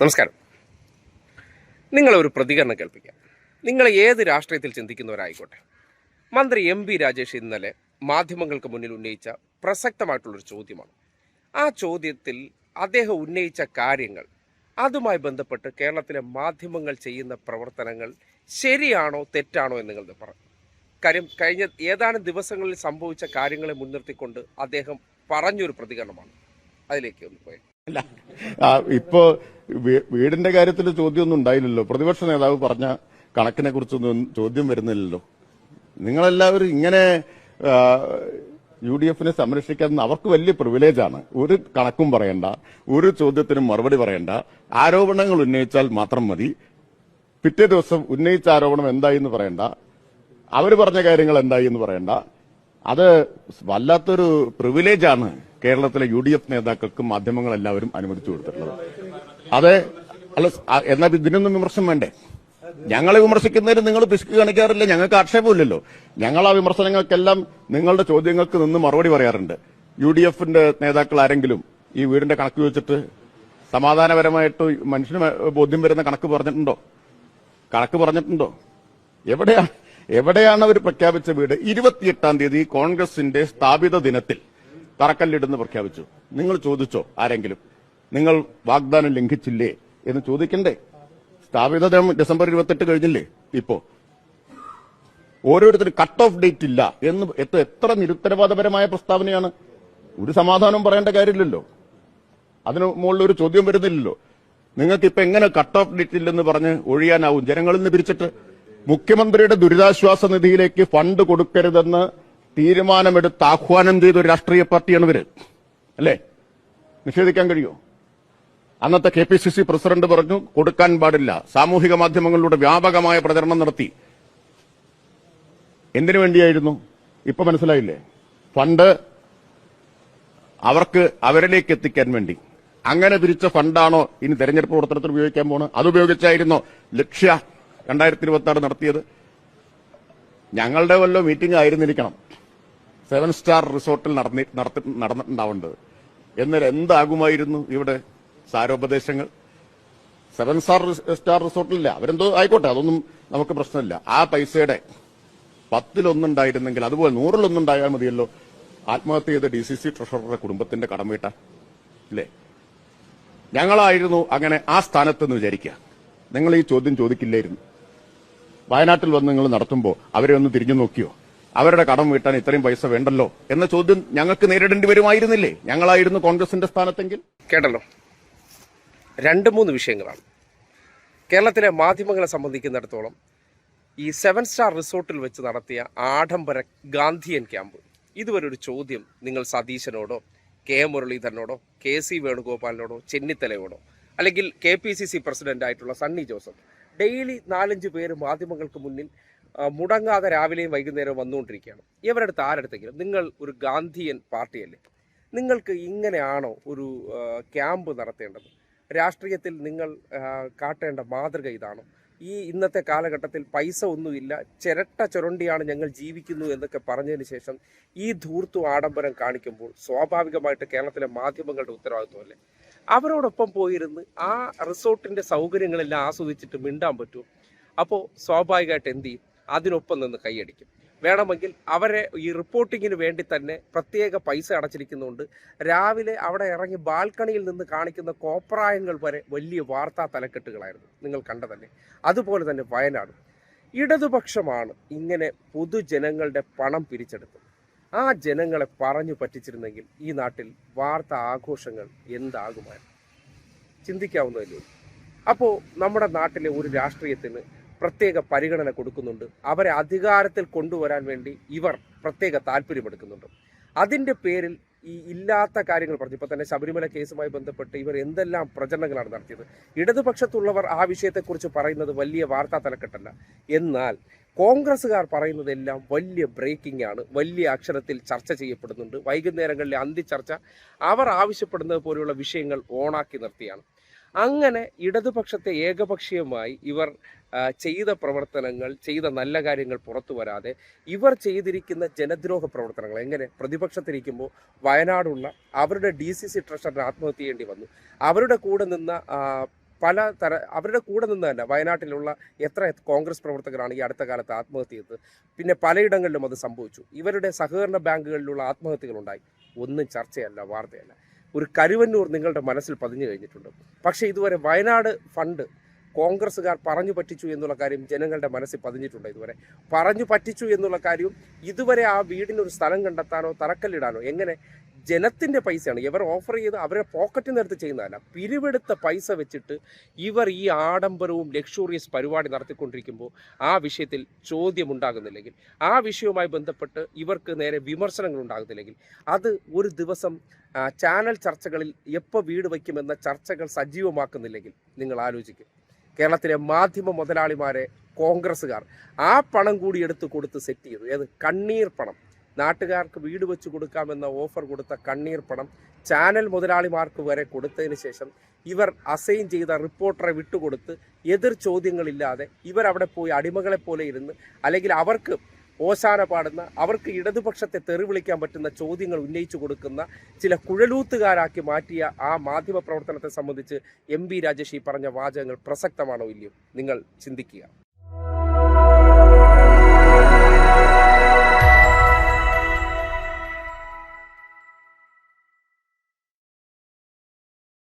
നമസ്കാരം. നിങ്ങളൊരു പ്രതികരണം കേൾപ്പിക്കാം. നിങ്ങൾ ഏത് രാഷ്ട്രീയത്തിൽ ചിന്തിക്കുന്നവരായിക്കോട്ടെ. മന്ത്രി എം പി രാജേഷ് ഇന്നലെ മാധ്യമങ്ങൾക്ക് മുന്നിൽ ഉന്നയിച്ച പ്രസക്തമായിട്ടുള്ളൊരു ചോദ്യമാണ്. ആ ചോദ്യത്തിൽ അദ്ദേഹം ഉന്നയിച്ച കാര്യങ്ങൾ അതുമായി ബന്ധപ്പെട്ട് കേരളത്തിലെ മാധ്യമങ്ങൾ ചെയ്യുന്ന പ്രവർത്തനങ്ങൾ ശരിയാണോ തെറ്റാണോ എന്ന് നിങ്ങൾ പറഞ്ഞു കാര്യം കഴിഞ്ഞ ഏതാനും ദിവസങ്ങളിൽ സംഭവിച്ച കാര്യങ്ങളെ മുൻനിർത്തിക്കൊണ്ട് അദ്ദേഹം പറഞ്ഞൊരു പ്രതികരണമാണ്. അതിലേക്ക് ഒന്ന് പോയി ഇപ്പോ വീടിന്റെ കാര്യത്തിൽ ചോദ്യമൊന്നും ഉണ്ടായില്ലല്ലോ. പ്രതിപക്ഷ നേതാവ് പറഞ്ഞ കണക്കിനെ കുറിച്ചൊന്നും ചോദ്യം വരുന്നില്ലല്ലോ. നിങ്ങളെല്ലാവരും ഇങ്ങനെ യു ഡി എഫിനെ സംരക്ഷിക്കാൻ അവർക്ക് വലിയ പ്രിവിലേജാണ് ഒരു കണക്കും പറയണ്ട ഒരു ചോദ്യത്തിനും മറുപടി പറയണ്ട. ആരോപണങ്ങൾ ഉന്നയിച്ചാൽ മാത്രം മതി. പിറ്റേ ദിവസം ഉന്നയിച്ച ആരോപണം എന്തായി എന്ന് പറയണ്ട. അവർ പറഞ്ഞ കാര്യങ്ങൾ എന്തായി എന്ന് പറയണ്ട. അത് വല്ലാത്തൊരു പ്രിവിലേജാണ് കേരളത്തിലെ യു ഡി എഫ് നേതാക്കൾക്കും മാധ്യമങ്ങളെല്ലാവരും അനുവദിച്ചു കൊടുത്തിട്ടുള്ളത്. അത് അല്ല എന്നാൽ ഇതിനൊന്നും വിമർശനം വേണ്ടേ? ഞങ്ങളെ വിമർശിക്കുന്നതിന് നിങ്ങൾ പിശുക്ക് കാണിക്കാറില്ല ഞങ്ങൾക്ക് ആക്ഷേപമില്ലല്ലോ. ഞങ്ങൾ ആ വിമർശനങ്ങൾക്കെല്ലാം നിങ്ങളുടെ ചോദ്യങ്ങൾക്ക് നിന്ന് മറുപടി പറയാറുണ്ട്. യു ഡി എഫിന്റെ നേതാക്കൾ ആരെങ്കിലും ഈ വീടിന്റെ കണക്ക് ചോദിച്ചിട്ട് സമാധാനപരമായിട്ട് മനുഷ്യന് ബോധ്യം വരുന്ന കണക്ക് പറഞ്ഞിട്ടുണ്ടോ? കണക്ക് പറഞ്ഞിട്ടുണ്ടോ? എവിടെയാണ് എവിടെയാണ് അവർ പ്രഖ്യാപിച്ച വീട്? ഇരുപത്തിയെട്ടാം തീയതി കോൺഗ്രസിന്റെ സ്ഥാപിത ദിനത്തിൽ തറക്കല്ലിടുന്ന് പ്രഖ്യാപിച്ചു. നിങ്ങൾ ചോദിച്ചോ ആരെങ്കിലും? നിങ്ങൾ വാഗ്ദാനം ലംഘിച്ചില്ലേ എന്ന് ചോദിക്കണ്ടേ? സ്ഥാപിത ഡിസംബർ ഇരുപത്തെട്ട് കഴിഞ്ഞില്ലേ? ഇപ്പോ. ഓരോരുത്തരും കട്ട് ഓഫ് ഡേറ്റ് ഇല്ല എന്ന് എത്ര നിരുത്തരവാദപരമായ പ്രസ്താവനയാണ്? ഒരു സമാധാനം പറയേണ്ട കാര്യമില്ലല്ലോ. അതിന് മുകളിൽ ഒരു ചോദ്യം വരുന്നില്ലല്ലോ. നിങ്ങൾക്ക് ഇപ്പൊ എങ്ങനെ കട്ട് ഓഫ് ഡേറ്റ് ഇല്ലെന്ന് പറഞ്ഞ് ഒഴിയാനാവും? ജനങ്ങളിൽ നിന്ന് പിരിച്ചിട്ട് മുഖ്യമന്ത്രിയുടെ ദുരിതാശ്വാസ നിധിയിലേക്ക് ഫണ്ട് കൊടുക്കരുതെന്ന് തീരുമാനമെടുത്ത് ആഹ്വാനം ചെയ്ത ഒരു രാഷ്ട്രീയ പാർട്ടിയാണ് ഇവർ. അല്ലേ? നിഷേധിക്കാൻ കഴിയുമോ അന്നത്തെ K P C C president പറഞ്ഞു കൊടുക്കാൻ പാടില്ല. സാമൂഹിക മാധ്യമങ്ങളിലൂടെ വ്യാപകമായ പ്രചരണം നടത്തി. എന്തിനു വേണ്ടിയായിരുന്നു? ഇപ്പൊ മനസ്സിലായില്ലേ? ഫണ്ട് അവർക്ക് അവരിലേക്ക് എത്തിക്കാൻ വേണ്ടി. അങ്ങനെ പിരിച്ച ഫണ്ടാണോ ഇനി തെരഞ്ഞെടുപ്പ് പ്രവർത്തനത്തിൽ ഉപയോഗിക്കാൻ പോണ് അതുപയോഗിച്ചായിരുന്നോ ലക്ഷ്യ രണ്ടായിരത്തി ഇരുപത്തി നടത്തിയത്? ഞങ്ങളുടെ വല്ല മീറ്റിംഗ് ആയിരുന്നിരിക്കണം. സെവൻ സ്റ്റാർ റിസോർട്ടിൽ നടന്നി നടന്നിട്ടുണ്ടാവേണ്ടത് എന്നാൽ എന്താകുമായിരുന്നു ഇവിടെ സാരോപദേശങ്ങൾ? സെവൻ സ്റ്റാർ സ്റ്റാർ റിസോർട്ടിലില്ല. അവരെന്തോ ആയിക്കോട്ടെ അതൊന്നും നമുക്ക് പ്രശ്നമില്ല. ആ പൈസയുടെ പത്തിലൊന്നുണ്ടായിരുന്നെങ്കിൽ അതുപോലെ നൂറിലൊന്നുണ്ടായാൽ മതിയല്ലോ. ആത്മഹത്യ ചെയ്ത ഡി സി സി ട്രഷററുടെ കുടുംബത്തിന്റെ കടം വീട്ടാൻ ഇല്ലേ ഞങ്ങളായിരുന്നു അങ്ങനെ ആ സ്ഥാനത്തെന്ന് വിചാരിക്കുക. നിങ്ങൾ ഈ ചോദ്യം ചോദിക്കില്ലായിരുന്നു. വയനാട്ടിൽ വന്ന് നിങ്ങൾ നടത്തുമ്പോൾ അവരെ ഒന്ന് തിരിഞ്ഞു നോക്കിയോ? അവരുടെ കടം വീട്ടാൻ ഇത്രയും പൈസ വേണ്ടല്ലോ എന്ന ചോദ്യം ഞങ്ങൾക്ക് നേരിടേണ്ടി വരുമായിരുന്നില്ലേ? ഞങ്ങളായിരുന്നു കോൺഗ്രസിന്റെ സ്ഥാനത്തെങ്കിൽ? കേട്ടല്ലോ. രണ്ട് മൂന്ന് വിഷയങ്ങളാണ്. കേരളത്തിലെ മാധ്യമങ്ങളെ സംബന്ധിക്കുന്നിടത്തോളം ഈ സെവൻ സ്റ്റാർ റിസോർട്ടിൽ വെച്ച് നടത്തിയ ആഡംബര ഗാന്ധിയൻ ക്യാമ്പ്. ഇതുവരെ ഒരു ചോദ്യം നിങ്ങൾ സതീശനോടോ കെ മുരളീധരനോടോ കെ സി വേണുഗോപാലിനോടോ ചെന്നിത്തലയോടോ അല്ലെങ്കിൽ K P C C president ആയിട്ടുള്ള സണ്ണി ജോസഫ് ഡെയിലി നാലഞ്ച് പേര് മാധ്യമങ്ങൾക്ക് മുന്നിൽ മുടങ്ങാതെ രാവിലെയും വൈകുന്നേരവും വന്നുകൊണ്ടിരിക്കുകയാണ്. ഇവരടുത്ത് ആരടുത്തെങ്കിലും നിങ്ങൾ ഒരു ഗാന്ധിയൻ പാർട്ടിയല്ലേ? നിങ്ങൾക്ക് ഇങ്ങനെയാണോ ഒരു ക്യാമ്പ് നടത്തേണ്ടത്? രാഷ്ട്രീയത്തിൽ നിങ്ങൾ കാട്ടേണ്ട മാതൃക ഇതാണോ? ഈ ഇന്നത്തെ കാലഘട്ടത്തിൽ പൈസ ഒന്നുമില്ല ചിരട്ട ചുരണ്ടിയാണ് ഞങ്ങൾ ജീവിക്കുന്നു എന്നൊക്കെ പറഞ്ഞതിന് ശേഷം ഈ ധൂർത്തു ആഡംബരം കാണിക്കുമ്പോൾ സ്വാഭാവികമായിട്ട് കേരളത്തിലെ മാധ്യമങ്ങളുടെ ഉത്തരവാദിത്വമല്ലേ അവരോടൊപ്പം പോയിരുന്ന് ആ റിസോർട്ടിന്റെ സൗകര്യങ്ങളെല്ലാം ആസ്വദിച്ചിട്ട് മിണ്ടാൻ പറ്റുമോ? അപ്പോൾ സ്വാഭാവികമായിട്ട് എന്ത് ചെയ്യും? അതിനൊപ്പം നിന്ന് കൈയടിക്കും. വേണമെങ്കിൽ അവരെ ഈ റിപ്പോർട്ടിങ്ങിന് വേണ്ടി തന്നെ പ്രത്യേക പൈസ അടച്ചിരിക്കുന്നുണ്ട് രാവിലെ അവിടെ ഇറങ്ങി ബാൽക്കണിയിൽ നിന്ന് കാണിക്കുന്ന കോപ്രായങ്ങൾ വരെ വലിയ വാർത്താ തലക്കെട്ടുകളായിരുന്നു. നിങ്ങൾ കണ്ടതല്ലേ? അതുപോലെ തന്നെ വയനാട്. ഇടതുപക്ഷമാണ് ഇങ്ങനെ പൊതുജനങ്ങളുടെ പണം പിരിച്ചെടുത്തത്. ആ ജനങ്ങളെ പറഞ്ഞു പറ്റിച്ചിരുന്നെങ്കിൽ ഈ നാട്ടിൽ വാർത്താ ആഘോഷങ്ങൾ എന്താകുമായിരുന്നു? ചിന്തിക്കാവുന്നതല്ലേ അപ്പോൾ നമ്മുടെ നാട്ടിലെ ഒരു രാഷ്ട്രീയത്തിന് പ്രത്യേക പരിഗണന കൊടുക്കുന്നുണ്ട്. അവരെ അധികാരത്തിൽ കൊണ്ടുവരാൻ വേണ്ടി ഇവർ പ്രത്യേക താല്പര്യമെടുക്കുന്നുണ്ട്. അതിന്റെ പേരിൽ ഈ ഇല്ലാത്ത കാര്യങ്ങൾ പറഞ്ഞു. ഇപ്പോൾ തന്നെ ശബരിമല കേസുമായി ബന്ധപ്പെട്ട് ഇവർ എന്തെല്ലാം പ്രചരണങ്ങളാണ് നടത്തിയത്. ഇടതുപക്ഷത്തുള്ളവർ ആ വിഷയത്തെക്കുറിച്ച് പറയുന്നത് വലിയ വാർത്താ തലക്കെട്ടല്ല. എന്നാൽ കോൺഗ്രസ്സുകാർ പറയുന്നതെല്ലാം വലിയ ബ്രേക്കിംഗ് ആണ്. വലിയ അക്ഷരത്തിൽ ചർച്ച ചെയ്യപ്പെടുന്നുണ്ട്. വൈകുന്നേരങ്ങളിലെ അന്തിച്ചർച്ച അവർ ആവശ്യപ്പെടുന്നത് പോലെയുള്ള വിഷയങ്ങൾ ഓണാക്കി നിർത്തിയാണ്. അങ്ങനെ ഇടതുപക്ഷത്തെ ഏകപക്ഷീയമായി ഇവർ ചെയ്ത പ്രവർത്തനങ്ങൾ ചെയ്ത നല്ല കാര്യങ്ങൾ പുറത്തു വരാതെ ഇവർ ചെയ്തിരിക്കുന്ന ജനദ്രോഹ പ്രവർത്തനങ്ങൾ എങ്ങനെ? പ്രതിപക്ഷത്തിരിക്കുമ്പോൾ വയനാടുള്ള അവരുടെ ഡി സി സി ട്രഷറിന് ആത്മഹത്യ ചെയ്യേണ്ടി വന്നു. അവരുടെ കൂടെ നിന്ന പല തര അവരുടെ കൂടെ നിന്ന് തന്നെ വയനാട്ടിലുള്ള എത്ര കോൺഗ്രസ് പ്രവർത്തകരാണ് ഈ അടുത്ത കാലത്ത് ആത്മഹത്യ ചെയ്തത്. പിന്നെ പലയിടങ്ങളിലും അത് സംഭവിച്ചു. ഇവരുടെ സഹകരണ ബാങ്കുകളിലുള്ള ആത്മഹത്യകളുണ്ടായി. ഒന്നും ചർച്ചയല്ല വാർത്തയല്ല. ഒരു കരുവന്നൂർ നിങ്ങളുടെ മനസ്സിൽ പതിഞ്ഞു കഴിഞ്ഞിട്ടുണ്ട്. പക്ഷേ ഇതുവരെ വയനാട് ഫണ്ട് കോൺഗ്രസ്സുകാർ പറഞ്ഞു പറ്റിച്ചു എന്നുള്ള കാര്യം ജനങ്ങളുടെ മനസ്സിൽ പതിഞ്ഞിട്ടുണ്ട് ഇതുവരെ. പറഞ്ഞു പറ്റിച്ചു എന്നുള്ള കാര്യവും ഇതുവരെ ആ വീടിനൊരു സ്ഥലം കണ്ടെത്താനോ തറക്കല്ലിടാനോ എങ്ങനെ ജനത്തിന്റെ പൈസയാണ്. ഇവർ ഓഫർ ചെയ്ത് അവരുടെ പോക്കറ്റിൽ നിന്ന് എടുത്ത് ചെയ്യുന്നതല്ല. പിരിവെടുത്ത പൈസ വെച്ചിട്ട് ഇവർ ഈ ആഡംബരവും ലക്ഷൂറിയസ് പരിപാടി നടത്തിക്കൊണ്ടിരിക്കുമ്പോൾ ആ വിഷയത്തിൽ ചോദ്യം ചോദ്യമുണ്ടാകുന്നില്ലെങ്കിൽ ആ വിഷയവുമായി ബന്ധപ്പെട്ട് ഇവർക്ക് നേരെ വിമർശനങ്ങൾ ഉണ്ടാകുന്നില്ലെങ്കിൽ അത് ഒരു ദിവസം ചാനൽ ചർച്ചകളിൽ എപ്പോൾ വീട് വയ്ക്കുമെന്ന ചർച്ചകൾ സജീവമാക്കുന്നില്ലെങ്കിൽ നിങ്ങൾ ആലോചിക്കും. കേരളത്തിലെ മാധ്യമ മുതലാളിമാരെ കോൺഗ്രസ്സുകാർ ആ പണം കൂടി എടുത്ത് കൊടുത്ത് സെറ്റ് ചെയ്തു. ഏത്? കണ്ണീർ പണം. നാട്ടുകാർക്ക് വീട് വെച്ച് കൊടുക്കാമെന്ന ഓഫർ കൊടുത്ത കണ്ണീർ പണം ചാനൽ മുതലാളിമാർക്ക് വരെ കൊടുത്തതിന് ശേഷം ഇവർ അസൈൻ ചെയ്ത റിപ്പോർട്ടറെ വിട്ടുകൊടുത്ത് എതിർ ചോദ്യങ്ങളില്ലാതെ ഇവർ അവിടെ പോയി അടിമകളെ പോലെ ഇരുന്ന് അല്ലെങ്കിൽ അവർക്ക് ഓശാന പാടുന്ന അവർക്ക് ഇടതുപക്ഷത്തെ തെറി വിളിക്കാൻ പറ്റുന്ന ചോദ്യങ്ങൾ ഉന്നയിച്ചു കൊടുക്കുന്ന ചില കുഴലൂത്തുകാരാക്കി മാറ്റിയ ആ മാധ്യമ പ്രവർത്തനത്തെ സംബന്ധിച്ച് എം രാജേഷ് ഈ പറഞ്ഞ വാചകങ്ങൾ പ്രസക്തമാണോ ഇല്ലയോ? നിങ്ങൾ ചിന്തിക്കുക.